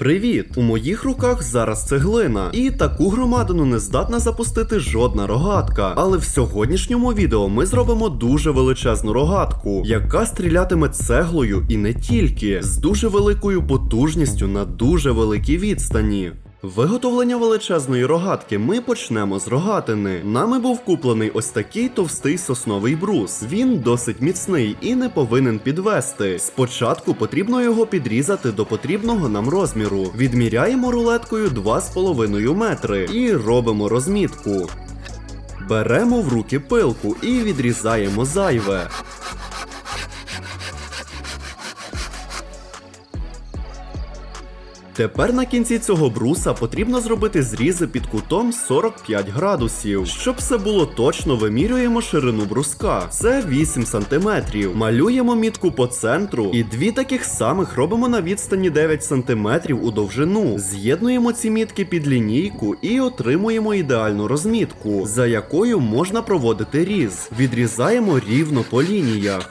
Привіт! У моїх руках зараз цеглина, і таку громадину не здатна запустити жодна рогатка. Але в сьогоднішньому відео ми зробимо дуже величезну рогатку, яка стрілятиме цеглою і не тільки, з дуже великою потужністю на дуже великій відстані. Виготовлення величезної рогатки ми почнемо з рогатини. Нами був куплений ось такий товстий сосновий брус. Він досить міцний і не повинен підвести. Спочатку потрібно його підрізати до потрібного нам розміру. Відміряємо рулеткою 2,5 метри і робимо розмітку. Беремо в руки пилку і відрізаємо зайве. Тепер на кінці цього бруса потрібно зробити зрізи під кутом 45 градусів. Щоб все було точно, вимірюємо ширину бруска. Це 8 см. Малюємо мітку по центру і дві таких самих робимо на відстані 9 см у довжину. З'єднуємо ці мітки під лінійку і отримуємо ідеальну розмітку, за якою можна проводити різ. Відрізаємо рівно по лініях.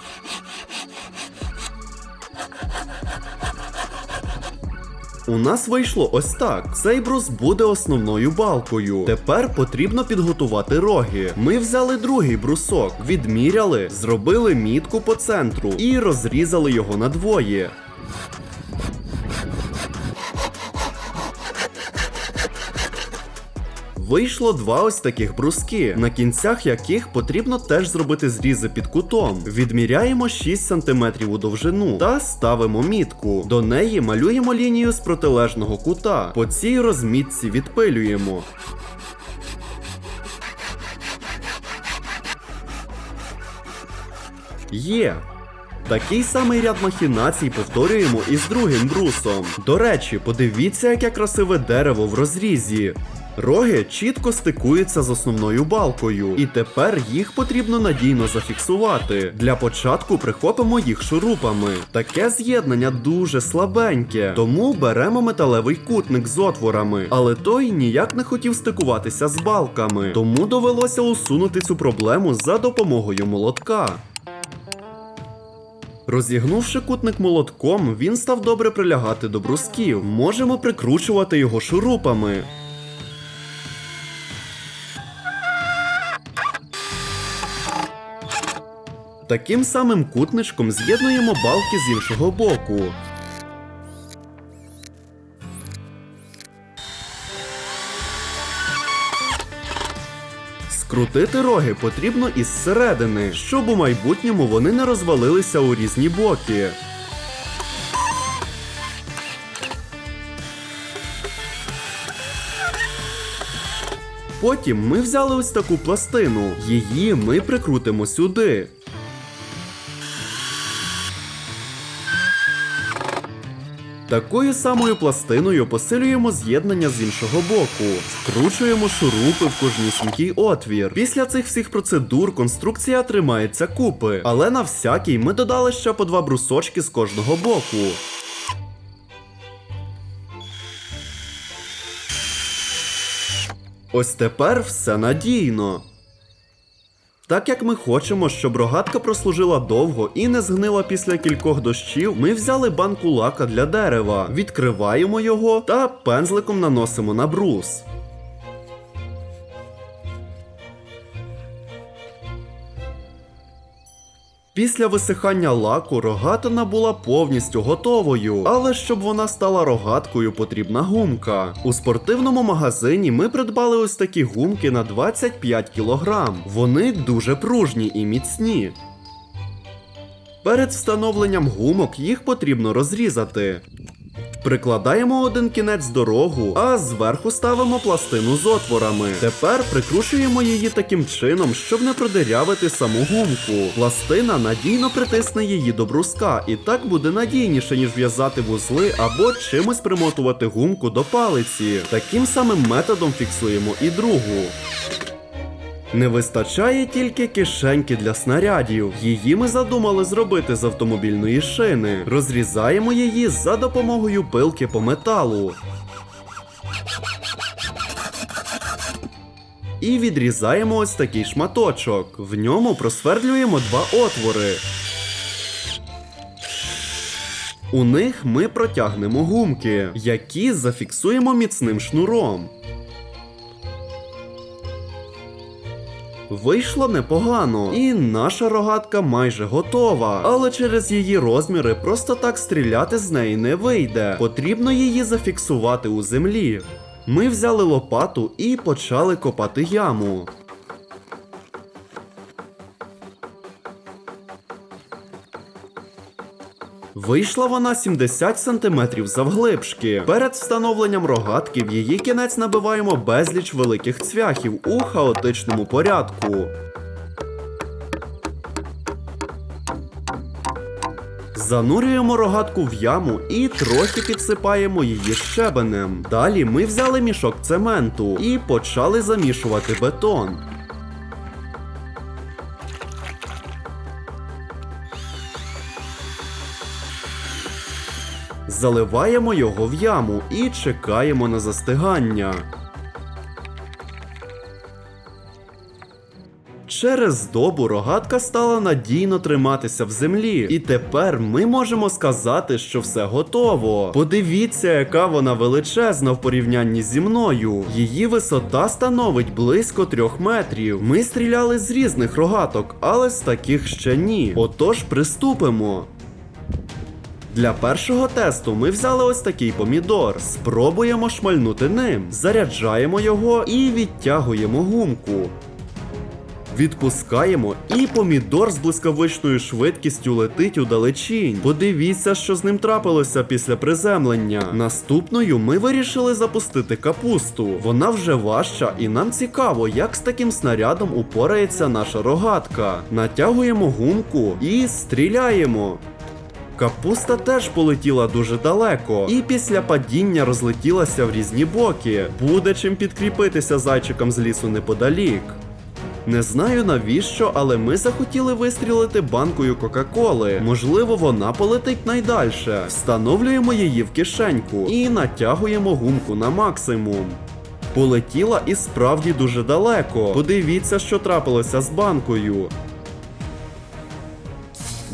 У нас вийшло ось так. Цей брус буде основною балкою. Тепер потрібно підготувати роги. Ми взяли другий брусок, відміряли, зробили мітку по центру і розрізали його надвоє. Вийшло два ось таких бруски, на кінцях яких потрібно теж зробити зрізи під кутом. Відміряємо 6 см у довжину та ставимо мітку. До неї малюємо лінію з протилежного кута. По цій розмітці відпилюємо. Є. Такий самий ряд махінацій повторюємо і з другим брусом. До речі, подивіться, яке красиве дерево в розрізі. Роги чітко стикуються з основною балкою, і тепер їх потрібно надійно зафіксувати. Для початку прихопимо їх шурупами. Таке з'єднання дуже слабеньке, тому беремо металевий кутник з отворами, але той ніяк не хотів стикуватися з балками, тому довелося усунути цю проблему за допомогою молотка. Розігнувши кутник молотком, він став добре прилягати до брусків. Можемо прикручувати його шурупами. Таким самим кутничком з'єднуємо балки з іншого боку. Скрутити роги потрібно із середини, щоб у майбутньому вони не розвалилися у різні боки. Потім ми взяли ось таку пластину. Її ми прикрутимо сюди. Такою самою пластиною посилюємо з'єднання з іншого боку, вкручуємо шурупи в кожнісінький отвір. Після цих всіх процедур конструкція тримається купи, але на всякий ми додали ще по два брусочки з кожного боку. Ось тепер все надійно. Так як ми хочемо, щоб рогатка прослужила довго і не згнила після кількох дощів, ми взяли банку лака для дерева, відкриваємо його та пензликом наносимо на брус. Після висихання лаку рогатина була повністю готовою, але щоб вона стала рогаткою, потрібна гумка. У спортивному магазині ми придбали ось такі гумки на 25 кг. Вони дуже пружні і міцні. Перед встановленням гумок їх потрібно розрізати. Прикладаємо один кінець до рогу, а зверху ставимо пластину з отворами. Тепер прикручуємо її таким чином, щоб не продирявити саму гумку. Пластина надійно притисне її до бруска, і так буде надійніше, ніж в'язати вузли або чимось примотувати гумку до палиці. Таким самим методом фіксуємо і другу. Не вистачає тільки кишеньки для снарядів. Її ми задумали зробити з автомобільної шини. Розрізаємо її за допомогою пилки по металу. І відрізаємо ось такий шматочок. В ньому просвердлюємо два отвори. У них ми протягнемо гумки, які зафіксуємо міцним шнуром. Вийшло непогано, і наша рогатка майже готова. Але через її розміри просто так стріляти з неї не вийде. Потрібно її зафіксувати у землі. Ми взяли лопату і почали копати яму. Вийшла вона 70 см завглибшки. Перед встановленням рогатки в її кінець набиваємо безліч великих цвяхів у хаотичному порядку. Занурюємо рогатку в яму і трохи підсипаємо її щебенем. Далі ми взяли мішок цементу і почали замішувати бетон. Заливаємо його в яму і чекаємо на застигання. Через добу рогатка стала надійно триматися в землі, і тепер ми можемо сказати, що все готово. Подивіться, яка вона величезна в порівнянні зі мною. Її висота становить близько трьох метрів. Ми стріляли з різних рогаток, але з таких ще ні. Отож, приступимо. Для першого тесту ми взяли ось такий помідор. Спробуємо шмальнути ним, заряджаємо його і відтягуємо гумку. Відпускаємо, і помідор з блискавичною швидкістю летить у далечінь. Подивіться, що з ним трапилося після приземлення. Наступною ми вирішили запустити капусту. Вона вже важча, і нам цікаво, як з таким снарядом упорається наша рогатка. Натягуємо гумку і стріляємо. Капуста теж полетіла дуже далеко, і після падіння розлетілася в різні боки. Буде чим підкріпитися зайчикам з лісу неподалік. Не знаю навіщо, але ми захотіли вистрілити банкою Кока-Коли. Можливо, вона полетить найдальше. Встановлюємо її в кишеньку і натягуємо гумку на максимум. Полетіла і справді дуже далеко. Подивіться, що трапилося з банкою.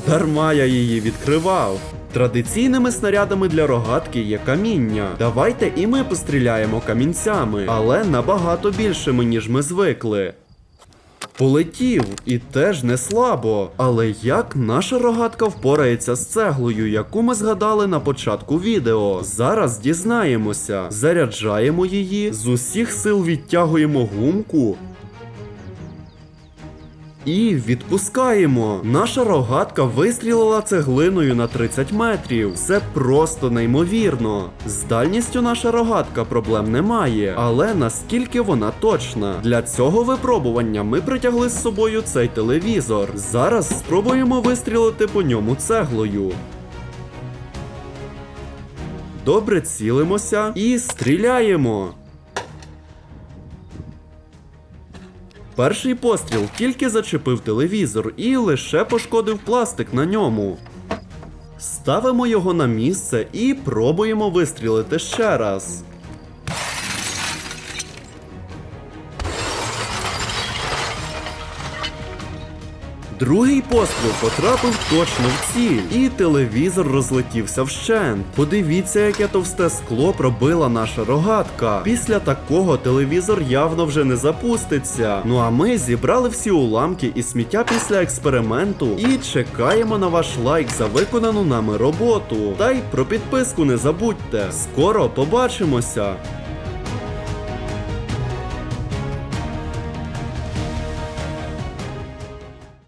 Дарма я її відкривав. Традиційними снарядами для рогатки є каміння. Давайте і ми постріляємо камінцями, але набагато більшими, ніж ми звикли. Полетів і теж не слабо. Але як наша рогатка впорається з цеглою, яку ми згадали на початку відео? Зараз дізнаємося. Заряджаємо її, з усіх сил відтягуємо гумку. І відпускаємо. Наша рогатка вистрілила цеглиною на 30 метрів. Це просто неймовірно. З дальністю наша рогатка проблем немає, але наскільки вона точна? Для цього випробування ми притягли з собою цей телевізор. Зараз спробуємо вистрілити по ньому цеглою. Добре цілимося і стріляємо. Перший постріл тільки зачепив телевізор і лише пошкодив пластик на ньому. Ставимо його на місце і пробуємо вистрілити ще раз. Другий постріл потрапив точно в ціль, і телевізор розлетівся вщент. Подивіться, яке товсте скло пробила наша рогатка. Після такого телевізор явно вже не запуститься. Ну а ми зібрали всі уламки і сміття після експерименту і чекаємо на ваш лайк за виконану нами роботу. Та й про підписку не забудьте. Скоро побачимося!